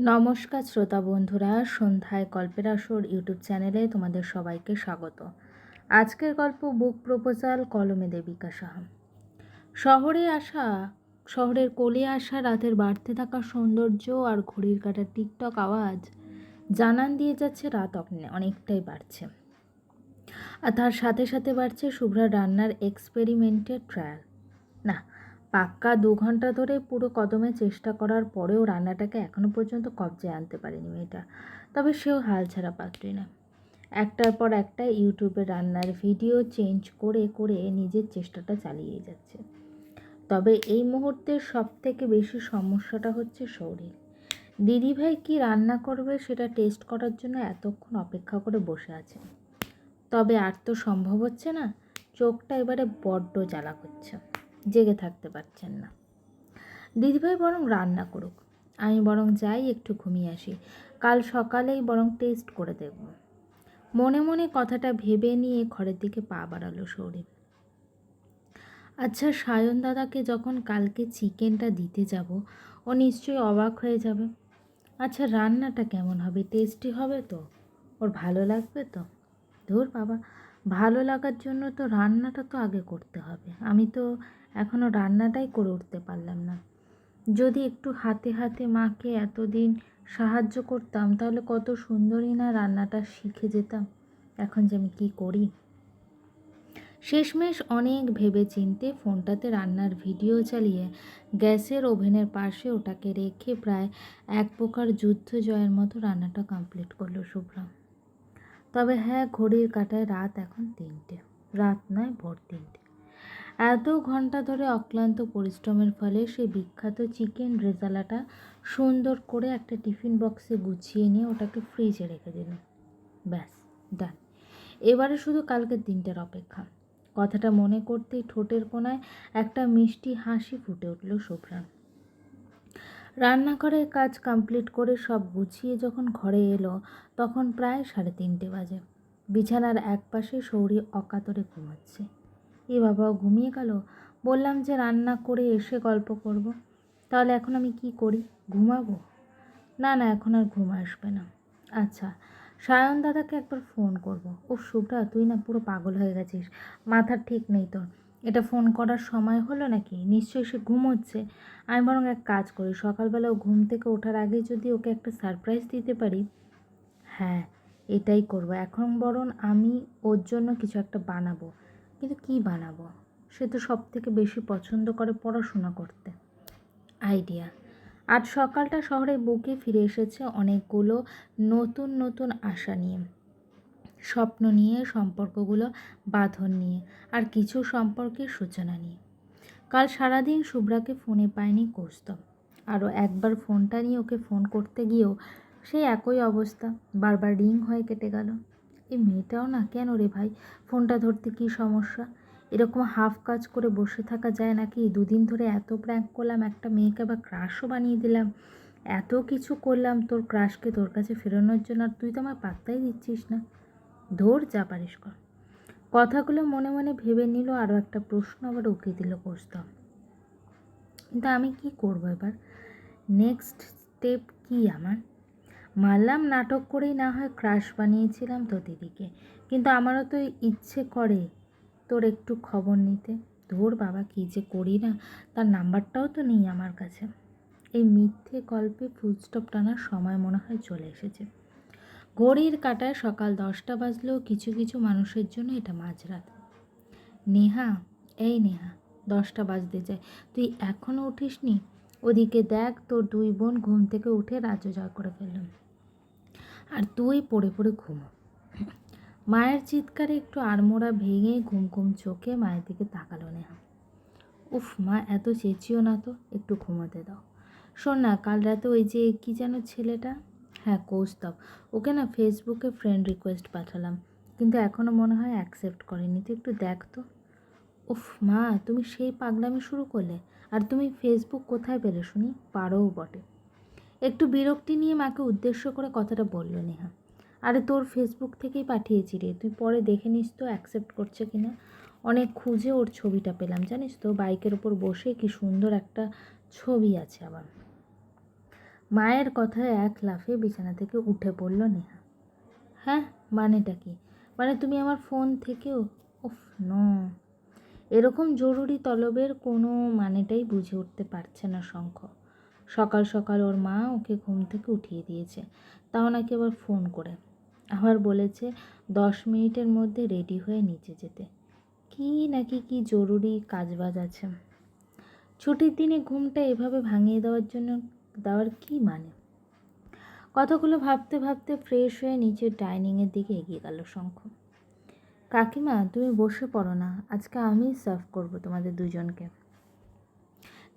নমস্কার শ্রোতা বন্ধুরা, সন্ধ্যায় গল্পের আসর ইউটিউব চ্যানেলে তোমাদের সবাইকে স্বাগত। আজকের গল্প বুক প্রপোজাল, কলমে দেবিকা সাহা। শহরে আসা, শহরের কোলে আসা রাতের বাড়তে থাকা সৌন্দর্য আর ঘড়ির কাটার টিকটক আওয়াজ জানান দিয়ে যাচ্ছে রাত অনে- অনেকটাই বাড়ছে। আর তার সাথে সাথে বাড়ছে শুভ্রা রান্নার এক্সপেরিমেন্টের ট্রায়াল পাক্কা দু ঘণ্টা ধরে পুরো কদমে চেষ্টা করার পরেও রান্নাটাকে এখনও পর্যন্ত কবজায় আনতে পারেনি মেয়েটা। তবে সেও হাল ছাড়া পাত্রী না। একটার পর একটা ইউটিউবে রান্নার ভিডিও চেঞ্জ করে করে নিজের চেষ্টাটা চালিয়ে যাচ্ছে। তবে এই মুহূর্তে সব থেকে বেশি সমস্যাটা হচ্ছে শরীর। দিদিভাই কি রান্না করবে সেটা টেস্ট করার জন্য এতক্ষণ অপেক্ষা করে বসে আছে। তবে আর তো সম্ভব হচ্ছে না, চোখটা এবারে বড্ড জ্বালা করছে। জেগে থাকতে পারছেন না। দিদিভাই বরং রান্না করুক। আমি বরং যাই, একটু ঘুমিয়ে আসি। কাল সকালেই বরং টেস্ট করে দেখব। মনে মনে কথাটা ভেবে নিয়ে ঘরের দিকে পা বাড়ালো শরীর আচ্ছা সায়ন দাদাকে যখন কালকে চিকেনটা দিতে যাব, ও নিশ্চয়ই অবাক হয়ে যাবে। আচ্ছা রান্নাটা কেমন হবে? টেস্টি হবে তো? ওর ভালো লাগবে তো? ধুর বাবা, ভালো লাগার জন্য তো রান্নাটা তো আগে করতে হবে। আমি তো এখনও রান্নাটাই করে উঠতে পারলাম না। যদি একটু হাতে হাতে মাকে এতদিন সাহায্য করতাম, তাহলে কত সুন্দরই না রান্নাটা শিখে যেতাম। এখন যে আমি কী করি? শেষমেশ অনেক ভেবে চিনতে ফোনটাতে রান্নার ভিডিও চালিয়ে গ্যাসের ওভেনের পাশে ওটাকে রেখে প্রায় এক প্রকার যুদ্ধ জয়ের মতো রান্নাটা কমপ্লিট করল শুভ্রা। তবে হ্যাঁ ঘড়ির কাটায় রাত এখন তিনটে। রাত নয়, ভোর তিনটে। এত ঘণ্টা ধরে অক্লান্ত পরিশ্রমের ফলে সেই বিখ্যাত চিকেন রেজালাটা সুন্দর করে একটা টিফিন বক্সে গুছিয়ে নিয়ে ওটাকে ফ্রিজে রেখে দিল। ব্যাস, ডান। এবারে শুধু কালকের দিনটার অপেক্ষা। কথাটা মনে করতেই ঠোঁটের কোণায় একটা মিষ্টি হাসি ফুটে উঠল শুভ্রার। রান্নাঘরের কাজ কমপ্লিট করে সব গুছিয়ে যখন ঘরে এলো, তখন প্রায় সাড়ে তিনটে বাজে। বিছানার এক পাশে সৌরি অকাতরে ঘুমাচ্ছে। এ বাবা ঘুমিয়ে গেল। বললাম যে রান্না করে এসে গল্প করব। তাহলে এখন আমি কি করি? ঘুমাবো? না না, এখন আর ঘুম আসবে না। আচ্ছা সায়ন দাদাকে একবার ফোন করব। ও শুভ্রা তুই না পুরো পাগল হয়ে গেছিস। মাথার ঠিক নেই তোর। এটা ফোন করার সময় হলো নাকি? নিশ্চয়ই সে ঘুমোচ্ছে। আমি বরং এক কাজ করি, সকালবেলা ও ঘুম থেকে ওঠার আগেই যদি ওকে একটা সারপ্রাইজ দিতে পারি। হ্যাঁ এটাই করব। এখন বরং আমি ওর জন্য কিছু একটা বানাবো। কিন্তু কি বানাবো? সে তো সব থেকে বেশি পছন্দ করে পড়াশোনা করতে। আইডিয়া। আজ সকালটা শহরে বুকে ফিরে এসেছে অনেকগুলো নতুন নতুন আশা নিয়ে। স্বপ্ন নিয়ে, সম্পর্কগুলো বাঁধন নিয়ে, আর কিছু সম্পর্কের সূচনা নিয়ে। কাল সারাদিন শুভ্রাকে ফোনে পায়নি কৌস্তব। আরও একবার ফোনটা নিয়ে ওকে ফোন করতে গিয়েও সেই একই অবস্থা। বারবার রিং হয়ে কেটে গেল। এই মেয়েটাও না কেন রে ভাই? ফোনটা ধরতে কী সমস্যা? এরকম হাফ কাজ করে বসে থাকা যায় নাকি? দুদিন ধরে এত প্র্যাঙ্ক করলাম, একটা মেয়েকে আবার ক্রাশও বানিয়ে দিলাম। এত কিছু করলাম, তোর ক্রাশকে তোর কাছে ফেরানোর জন্য আর তুই তো আমার পাত্তাই দিচ্ছিস না। ধর যা পারিস কর। কথাগুলো মনে মনে ভেবে নিল আরও একটা প্রশ্ন আবার উকে দিল কৌস্তব। কিন্তু আমি কি করব এবার? নেক্সট স্টেপ কি আমার? মানলাম নাটক করেই না হয় ক্রাশ বানিয়েছিলাম তো দিদিকে। কিন্তু আমারও তো ইচ্ছে করে তোর একটু খবর নিতে। ধর বাবা, কী যে করি না? তার নাম্বারটাও তো নেই আমার কাছে। এই মিথ্যে গল্পে ফুলস্টপ টানার সময় মনে হয় চলে এসেছে। ঘড়ির কাটায় সকাল দশটা বাজলেও কিছু কিছু মানুষের জন্য এটা মাঝরাত। নেহা, এই নেহা, দশটা বাজতে যায় তুই এখনও উঠিসনি? ওদিকে দেখ, তোর দুই বোন ঘুম থেকে উঠে রাজ্য জয় করে ফেললাম আর তুই পড়ে পড়ে ঘুমো। মায়ের চিৎকারে একটু আড়মোড়া ভেঙে ঘুম ঘুম চোখে মায়ের দিকে তাকালো নেহা। উফ, মা, এত চেঁচিও না তো, একটু ঘুমোতে দাও। শোন না, কাল রাতে ওই যে, কি যেন ছেলেটা? হ্যাঁ কৌস্তব। ওকে না ফেসবুকে ফ্রেন্ড রিকোয়েস্ট পাঠালাম, কিন্তু এখনও মনে হয় অ্যাকসেপ্ট করেনি। তো একটু দেখ তো। উফ, মা, তুমি সেই পাগলামি শুরু করলে, আর তুমি ফেসবুক কোথায় পেলে শুনি? পারোও বটে। একটু বিরক্তি নিয়ে মাকে উদ্দেশ্য করে কথাটা বলল নেহা। আরে, তোর ফেসবুক থেকেই পাঠিয়েছি রে। তুই পরে দেখে নিস তো অ্যাকসেপ্ট করছে কি না অনেক খুঁজে ওর ছবিটা পেলাম, জানিস তো? বাইকের ওপর বসে কি সুন্দর একটা ছবি আছে আবার। মায়ের কথায় এক লাফে বিছানা থেকে উঠে পড়ল নেহা। হ্যাঁ মানেটা কি? মানে তুমি আমার ফোন থেকেও? উফ, ন। এরকম জরুরি তলবের কোনো মানেটাই বুঝে উঠতে পারছে না শঙ্খ। সকাল সকাল ওর মা ওকে ঘুম থেকে উঠিয়ে দিয়েছে। তাও নাকি আবার ফোন করে। আবার বলেছে, দশ মিনিটের মধ্যে রেডি হয়ে নিচে যেতে। কি নাকি কি জরুরি কাজবাজ আছে। ছুটির দিনে ঘুমটা এভাবে ভাঙিয়ে দেওয়ার জন্য দেওয়ার কি মানে? কথাগুলো ভাবতে ভাবতে ফ্রেশ হয়ে নিচের ডাইনিংয়ের দিকে এগিয়ে গেল শঙ্খ। কাকিমা, তুমি বসে পড়ো না। আজকে আমি সার্ভ করব তোমাদের দুজনকে।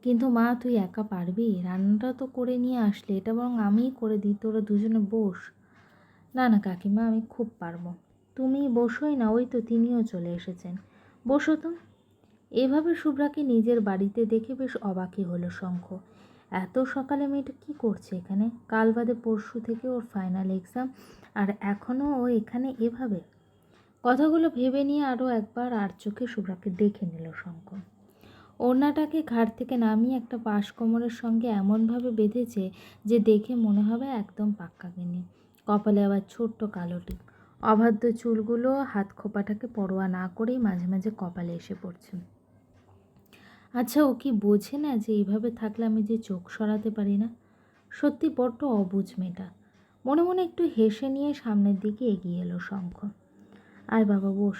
কিন্তু মা, তুই একা পারবি? রান্নাটা তো করে নিয়ে আসলে, এটা বরং আমিই করে দিই, তোরা দুজনে বস। না না, কাকিমা, আমি খুব পারব। তুমি বসোই না, ওই তো তিনিও চলে এসেছেন। বসো তো। এভাবে শুভ্রাকে নিজের বাড়িতে দেখে বেশ অবাকই হলো শঙ্খ। এত সকালে মেয়েটা কী করছে এখানে? কাল বাদে পরশু থেকে ওর ফাইনাল এক্সাম আর এখনও ও এখানে এভাবে? কথাগুলো ভেবে নিয়ে আরও একবার আর চোখে শুভ্রাকে দেখে নিল শঙ্খ। ওড়নাটাকে ঘাট থেকে নামিয়ে একটা পাশ কোমরের সঙ্গে এমনভাবে বেঁধেছে যে দেখে মনে হবে একদম পাক্কা কিনে কপালে আবার ছোট্ট কালো টিপ। অবাধ্য চুলগুলো হাত খোপাটাকে পরোয়া না করেই মাঝে মাঝে কপালে এসে পড়ছে। আচ্ছা ও কি বোঝে না যে এইভাবে থাকলে আমি যে চোখ সরাতে পারি না? সত্যি বড্ড অবুঝ মেয়েটা। মনে মনে একটু হেসে নিয়ে সামনের দিকে এগিয়ে এলো শঙ্খ। আয় বাবা, বস।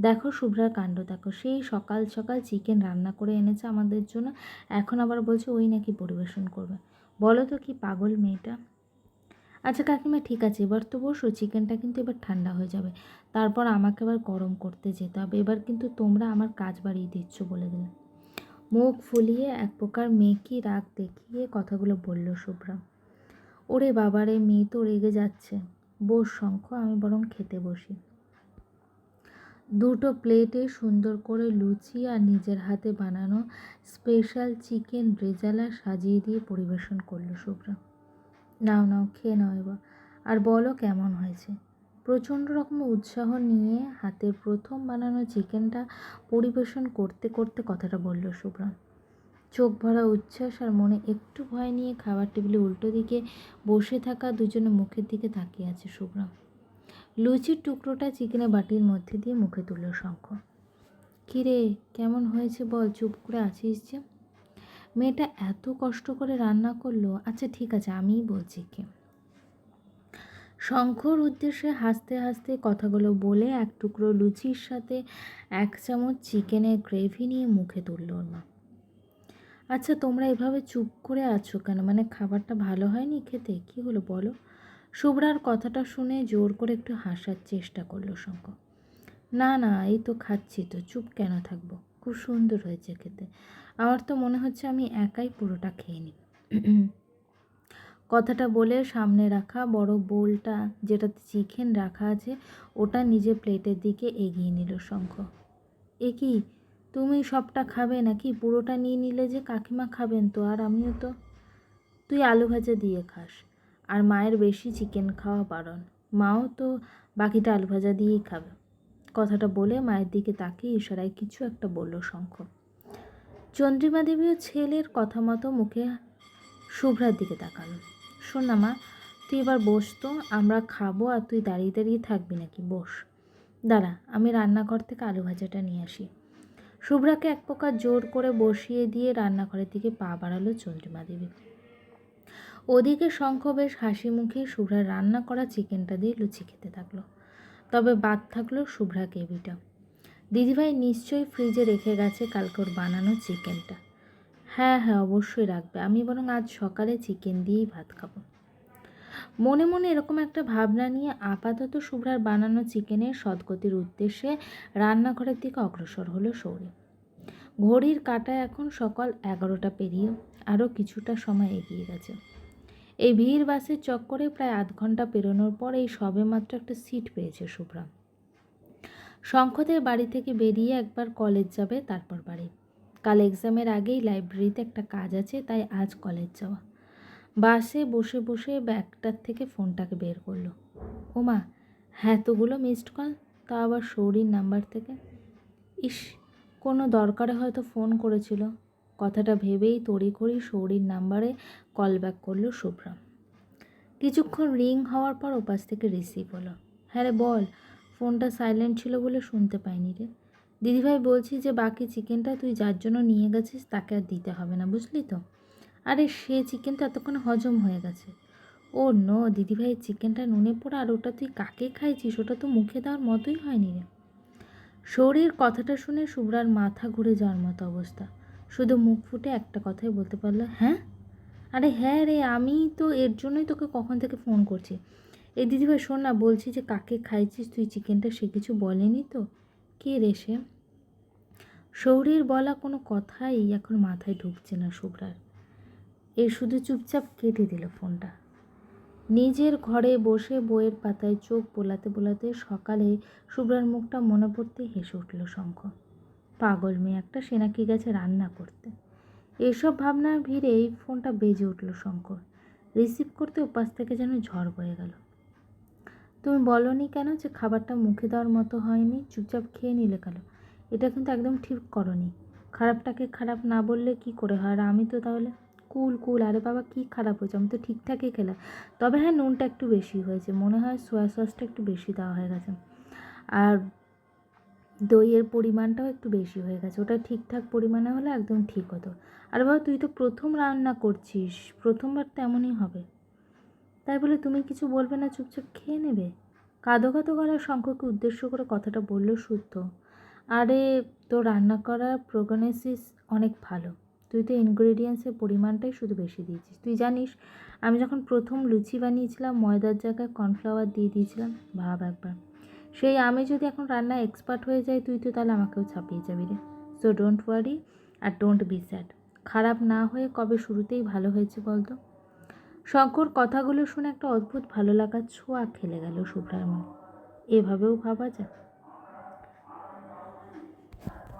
দেখো শুভ্রার কাণ্ড, দেখো। সেই সকাল সকাল চিকেন রান্না করে এনেছে আমাদের জন্য। এখন আবার বলছে ওই নাকি পরিবেশন করবে। বলো তো কি পাগল মেয়েটা? আচ্ছা কাকিমা, ঠিক আছে, এবার তো বসো চিকেনটা কিন্তু এবার ঠান্ডা হয়ে যাবে। তারপর আমাকে আবার গরম করতে যেতে হবে। এবার কিন্তু তোমরা আমার কাজ বাড়িয়ে দিচ্ছ বলে দিলে। মুখ ফুলিয়ে এক প্রকার মেকি রাগ দেখিয়ে কথাগুলো বলল শুভ্রা। ওরে বাবারে, মেয়ে তো রেগে যাচ্ছে। বস শঙ্খ, আমি বরং খেতে বসি। দুটো প্লেটে সুন্দর করে লুচি আর নিজের হাতে বানানো স্পেশাল চিকেন রেজালা সাজিয়ে দিয়ে পরিবেশন করল শুভ্রা। নাও নাও, খেয়ে নাও এবার। আর বলো কেমন হয়েছে? প্রচণ্ড রকম উৎসাহ নিয়ে হাতের প্রথম বানানো চিকেনটা পরিবেশন করতে করতে কথাটা বলল শুভ্রা। চোখ ভরা উচ্ছ্বাস আর মনে একটু ভয় নিয়ে খাবার টেবিলে উল্টো দিকে বসে থাকা দুজনে মুখের দিকে তাকিয়ে আছে শুভ্রা। লুচির টুকরোটা চিকেনের বাটির মধ্যে দিয়ে মুখে তুলল শঙ্খ। কিরে, কেমন হয়েছে বল? চুপ করে আছিস যে? মেয়েটা এত কষ্ট করে রান্না করল। আচ্ছা ঠিক আছে, আমিই বলছি কি? শঙ্খর উদ্দেশ্যে হাসতে হাসতে কথাগুলো বলে এক টুকরো লুচির সাথে এক চামচ চিকেনের গ্রেভি নিয়ে মুখে তুলল মা। আচ্ছা তোমরা এভাবে চুপ করে আছো কেন? মানে খাবারটা ভালো হয়নি খেতে? কি হলো বলো? শুভ্রার কথাটা শুনে জোর করে একটু হাসার চেষ্টা করল শঙ্খ। না না, এই তো খাচ্ছি তো, চুপ কেন থাকব? খুব সুন্দর হয়েছে খেতে। আমার তো মনে হচ্ছে আমি একাই পুরোটা খেয়ে নিই। কথাটা বলে সামনে রাখা বড় বোলটা যেটাতে চিকেন রাখা আছে, ওটা নিজে প্লেটের দিকে এগিয়ে নিল শঙ্খ। এ কি, তুমি সবটা খাবে নাকি? পুরোটা নিয়ে নিলে যে কাকিমা খাবেন তো, আর আমিও তো। তুই আলু ভাজা দিয়ে খাস। আর মায়ের বেশি চিকেন খাওয়া বারণ। মাও তো বাকিটা আলু ভাজা দিয়েই খাবে। কথাটা বলে মায়ের দিকে তাকিয়ে ইশারায় কিছু একটা বলল শঙ্খ। চন্দ্রিমা দেবীও ছেলের কথা মতো মুখে শুভ্রার দিকে তাকালো। শোন না মা, তুই এবার বস তো, আমরা খাব আর তুই দাঁড়িয়ে দাঁড়িয়ে থাকবি নাকি? বস। দাঁড়া, আমি রান্নাঘর থেকে আলু ভাজাটা নিয়ে আসি। শুভ্রাকে এক প্রকার জোর করে বসিয়ে দিয়ে রান্নাঘরের দিকে পা বাড়ালো চন্দ্রিমা দেবী। ওদিকে শঙ্খ বেশ হাসি মুখে শুভ্রার রান্না করা চিকেনটা দিয়ে লুচি খেতে থাকল। তবে বাদ থাকল শুভ্রা কেবিটা দিদিভাই নিশ্চয়ই ফ্রিজে রেখে গেছে কালকে ওর বানানো চিকেনটা। হ্যাঁ হ্যাঁ অবশ্যই রাখবে। আমি বরং আজ সকালে চিকেন দিয়েই ভাত খাব। মনে মনে এরকম একটা ভাবনা নিয়ে আপাতত শুভ্রার বানানো চিকেনের সদ্গতির উদ্দেশ্যে রান্নাঘরের দিকে অগ্রসর হলো সৌরী ঘড়ির কাটায় এখন সকাল এগারোটা পেরিয়ে আরও কিছুটা সময় এগিয়ে গেছে। এই ভিড় বাসের চক্করে প্রায় আধ ঘণ্টা পেরোনোর পর এই সবে মাত্র একটা সিট পেয়েছে শুভ্রা। শঙ্খদের বাড়ি থেকে বেরিয়ে একবার কলেজ যাবে, তারপর বাড়ি। কাল এক্সামের আগেই লাইব্রেরিতে একটা কাজ আছে, তাই আজ কলেজ যাওয়া। বাসে বসে বসে ব্যাগটার থেকে ফোনটাকে বের করল। ওমা হ্যাঁ তোগুলো মিসড কল তা আবার সৌরির নাম্বার থেকে? ইস, কোনো দরকারে হয়তো ফোন করেছিল। কথাটা ভেবেই তড়িঘড়ি সৌরির নাম্বারে কল ব্যাক করল শুভ্রা। কিছুক্ষণ রিং হওয়ার পর ওপাশ থেকে রিসিভ হলো। হ্যাঁ রে, বল, ফোনটা সাইলেন্ট ছিল বলে শুনতে পাইনি রে। দিদিভাই বলছি যে, বাকি চিকেনটা তুই যার জন্য নিয়ে গেছিস তাকে আর দিতে হবে না, বুঝলি তো? আরে, সে চিকেনটা এতক্ষণ হজম হয়ে গেছে। ও নো, দিদিভাই চিকেনটা নুনে পোড়া আর ওটা তুই কাকে খাইছিস ওটা তো মুখে দেওয়ার মতোই হয়নি রে। শরীর কথাটা শুনে শুভ্রার মাথা ঘুরে যাওয়ার মতো অবস্থা। শুধু মুখ ফুটে একটা কথাই বলতে পারল হ্যাঁ? আরে হ্যাঁ রে, আমি তো এর জন্যই তোকে কখন থেকে ফোন করছি। এই দিদিভাই শোন না, বলছি যে কাকে খাইছিস তুই চিকেনটা সে কিছু বলেনি তো? কে রে সে? শৌরীর বলা কোনো কথাই এখন মাথায় ঢুকছে না শুভ্রার। এ শুধু চুপচাপ কেটে দিল ফোনটা। নিজের ঘরে বসে বইয়ের পাতায় চোখ বোলাতে বোলাতে সকালে শুভ্রার মুখটা মনে পড়তে হেসে উঠল শঙ্খ। পাগল মেয়ে একটা, সে নাকি গেছে রান্না করতে। এসব ভাবনার ভিড়েই ফোনটা বেজে উঠল শঙ্কর। রিসিভ করতে উপাস থেকে যেন ঝড় বয়ে গেল। তুমি বলনি কেন যে খাবারটা মুখে দেওয়ার মতো হয়নি? চুপচাপ খেয়ে নিলে কেন? এটা কিন্তু একদম ঠিক করনি। খারাপটাকে খারাপ না বললে কি করে হয়? আর আমি তো তাহলে কুল কুল, আরে বাবা, কি খারাপ হয়েছে? আমি তো ঠিকঠাকই খেলাম। তবে হ্যাঁ নুনটা একটু বেশি হয়েছে। মনে হয় সোয়া সসটা একটু বেশি দেওয়া হয়ে গেছে। আর দইয়ের পরিমাণটাও একটু বেশি হয়ে গেছে। ওটা ঠিকঠাক পরিমাণে হলে একদম ঠিক হতো। আর বাবা, তুই তো প্রথম রান্না করছিস, প্রথমবার তেমনই হবে। তাই বলে তুমি কিছু বলবে না, চুপচাপ খেয়ে নেবে? কাঁদো কাঁদো গলার শঙ্করকে উদ্দেশ্য করে কথাটা বলল শুদ্ধ। আরে তো রান্না করার প্রোগনেসিস অনেক ভালো। তুই তো ইনগ্রেডিয়েন্টসের পরিমাণটাই শুধু বেশি দিয়েছিস। তুই জানিস, আমি যখন প্রথম লুচি বানিয়েছিলাম, ময়দার জায়গায় কর্নফ্লাওয়ার দিয়ে দিয়েছিলাম, ভাব একবার। সেই আমি যদি এখন রান্না এক্সপার্ট হয়ে যাই তুই তো তাহলে আমাকেও ছাপিয়ে যাবি রে। সো ডোন্ট ওয়ারি আর ডোন্ট বি স্যাড খারাপ না হয়ে কবে শুরুতেই ভালো হয়েছে বলতো? শঙ্কর কথাগুলো শুনে একটা অদ্ভুত ভালো লাগার ছোঁয়া খেলে গেল শুভ্রার মনে। এভাবেও ভাবা যায়।